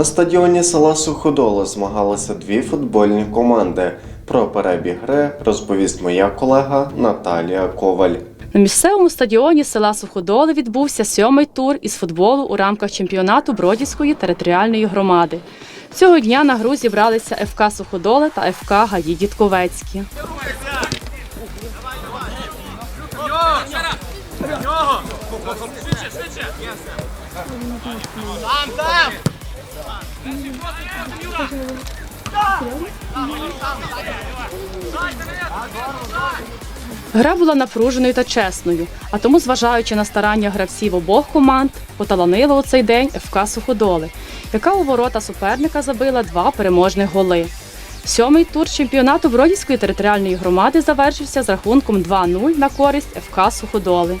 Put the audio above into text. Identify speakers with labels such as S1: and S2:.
S1: На стадіоні села Суходоли змагалися дві футбольні команди. Про перебіг гри розповість моя колега Наталія Коваль.
S2: На місцевому стадіоні села Суходоли відбувся сьомий тур із футболу у рамках чемпіонату Бродівської територіальної громади. Цього дня на гру зібралися ФК Суходоли та ФК Гаї Дідковецькі. Гра була напруженою та чесною, а тому, зважаючи на старання гравців обох команд, поталанило у цей день ФК Суходоли, яка у ворота суперника забила два переможних голи. Сьомий тур чемпіонату Бродівської територіальної громади завершився з рахунком 2-0 на користь ФК Суходоли.